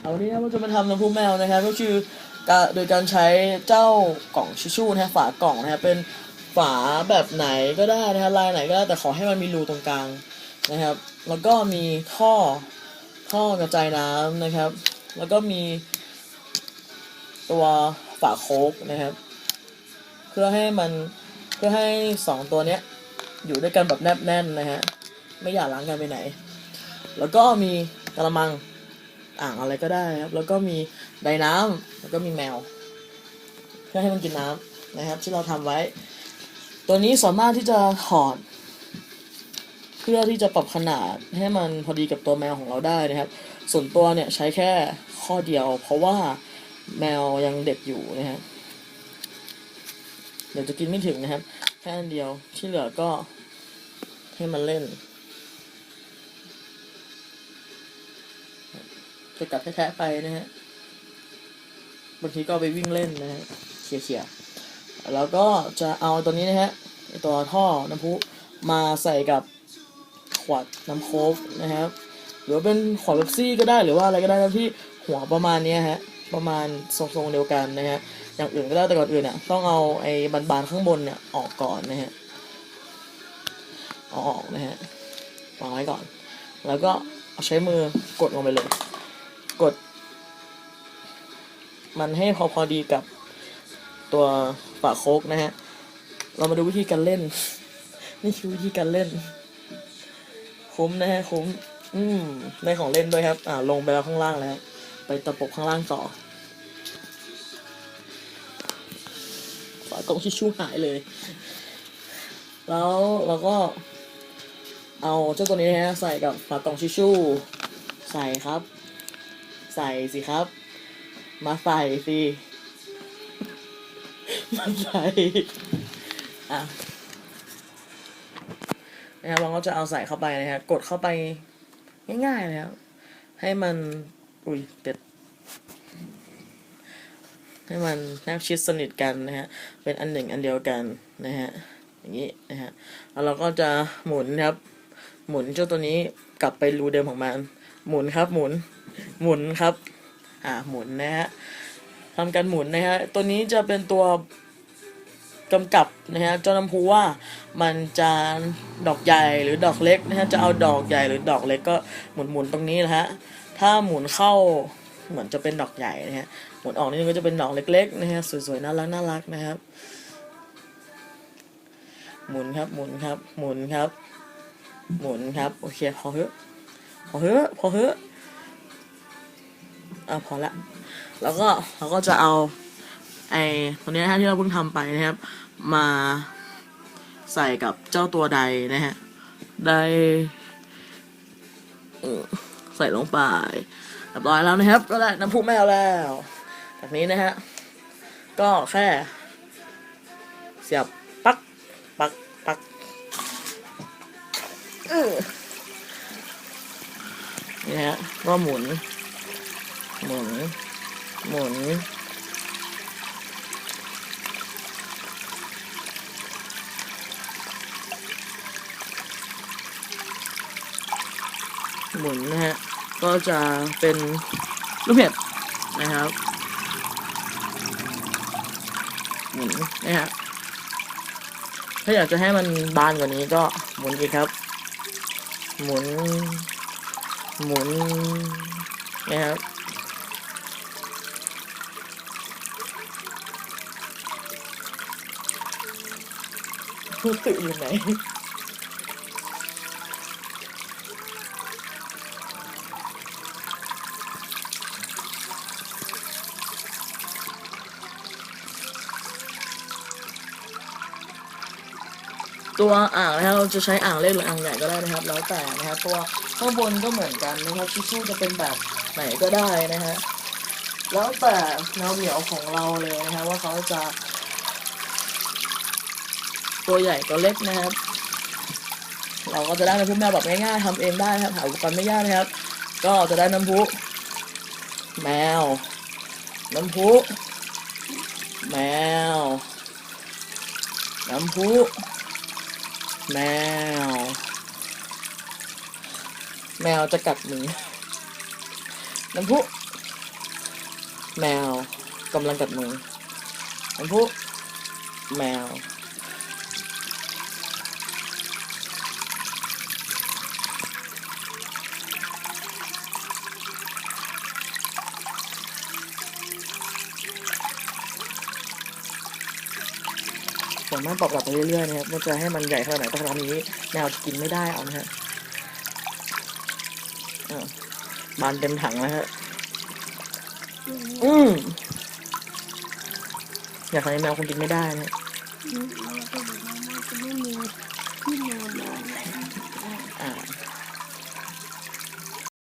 เอาวันนี้เราจะมาทำน้ำพุแมวนะครับก็คือการโดยการใช้เจ้ากล่องชิชชูนะฮะฝากล่องนะครับเป็นฝาแบบไหนก็ได้นะฮะลายไหนก็ได้แต่ขอให้มันมีรูตรงกลางนะครับ แล้วก็มีท่อท่อกระจายน้ำนะครับ แล้วก็มีตัวฝาโค้กนะครับ เพื่อให้มันเพื่อให้สองตัวเนี้ยอยู่ด้วยกันแบบแนบแน่นนะฮะไม่อยากล้างกันไปไหน แล้วก็มีกระมัง อ่างอะไรก็ได้ครับ แล้วก็มีไดน้ำแล้วก็มีแมว เพื่อให้มันกินน้ำนะครับ ที่เราทำไว้ ตัวนี้สามารถที่จะถอดเพื่อที่จะปรับขนาดให้มันพอดีกับตัวแมวของเราได้นะครับ ส่วนตัวเนี่ยใช้แค่ข้อเดียว เพราะว่าแมวยังเด็กอยู่นะครับเดี๋ยวจะกินไม่ถึงนะครับ แค่อันเดียวที่เหลือก็ให้มันเล่น จะกัดแท้ๆไปนะฮะบางทีก็ไปวิ่งเล่นนะฮะเขี่ยๆแล้วก็จะเอาตัวนี้นะฮะตัวท่อน้ำพุมาใส่กับขวดน้ำโค้กนะครับ หรือว่าเป็นขวดเบปซี่ก็ได้หรือว่าอะไรก็ได้ที่หัวประมาณนี้ฮะประมาณทรงๆเดียวกันนะฮะอย่างอื่นก็ได้แต่ก่อนอื่นเนี่ยต้องเอาไอ้บานๆข้างบนเนี่ยออกก่อนนะฮะอออกนะฮะวางไว้ก่อน แล้วก็เอาใช้มือกดลงไปเลย กด มันให้พอพอดีกับตัวฝาโคกนะฮะ เรามาดูวิธีการเล่น นี่คือวิธีการเล่น คุ้มนะฮะคุ้ม อืมได้ของเล่นด้วยครับ อ่าลงไปแล้วข้างล่างแล้ว ไปตะปบข้างล่างต่อฝากล่องชิชชู่หายเลย แล้วเราก็ เอาเจ้าตัวนี้นะฮะใส่กับฝากล่องชิชชู่ใส่ครับ ส่สิครับ มาใส่สิ มาใส่อะนะครับเราก็จะเอาใส่เข้าไปนะฮะกดเข้าไปง่ายๆเลยครับให้มัน อุ้ยเด็ด ให้มันแนบชิดสนิทกันนะฮะ เป็นอันหนึ่งอันเดียวกันนะฮะ อย่างนี้นะฮะ แล้วเราก็จะหมุนครับ หมุนเจ้าตัวนี้กลับไปรูเดิมของมัน หมุนครับหมุน หมุนครับ อ่าหมุนนะฮะทำการหมุนนะฮะตัวนี้จะเป็นตัวกำกับนะฮะเจ้าน้ำพุว่ามันจะดอกใหญ่หรือดอกเล็กนะฮะจะเอาดอกใหญ่หรือดอกเล็กก็หมุนหมุนตรงนี้นะฮะถ้าหมุนเข้าเหมือนจะเป็นดอกใหญ่นะฮะหมุนออกนี่ก็จะเป็นดอกเล็กๆนะฮะสวยๆน่ารักน่ารักนะครับ หมุนครับหมุนครับ หมุนครับ หมุนครับโอเคพอเถอะพอเถอะพอเถ ออพอละแล้วก็เราก็จะเอาไอ้ตัวนี้นะฮะที่เราเพิ่งทำไปนะครับ มาใส่กับเจ้าตัวใดนะฮะไดใส่ลงไปเรียบร้อยแล้วนะครับก็ได้น้ำพุแมวแล้วจากนี้นะฮะก็แค่ เสียบปักปักปักนี่ฮะก็หมุน มุน หมุน หมุนนะฮะ ก็จะเป็นลูกเห็บนะครับ หมุนนะฮะ ถ้าอยากจะให้มันบานกว่านี้ก็หมุนอีกครับ หมุน หมุนนะครับ พูดตึอยู่ไหนตัวอ่างนะครับเราจะใช้อ่างเล็กหรืออ่างใหญ่ก็ได้นะครับ แล้วแต่นะครับตัวข้างบนก็เหมือนกันนะครับทิชชู่จะเป็นแบบไหนก็ได้นะฮะแล้วแต่แนวเหนียวของเราเลยนะครับว่าเขาจะ ตัวใหญ่ตัวเล็กนะครับ เราก็จะได้น้ำพุแมวแบบง่ายๆทำเองได้นะครับหาอุปกรณ์ไม่ยากนะครับ ก็จะได้น้ำพุแมว น้ำพุแมว น้ำพุแมว แมวจะกัดมือน้ำพุแมวกำลังกัดมือชมพู่แมว สามารถปรับปรับไปเรื่อยๆนะครับว่าจะให้มันใหญ่ขนาดไหนแต่ตอนนี้แมวจะกินไม่ได้เอานะฮะอะบานเต็มถังแล้วฮะอืมอยากให้แมวคงกินไม่ได้นะเรา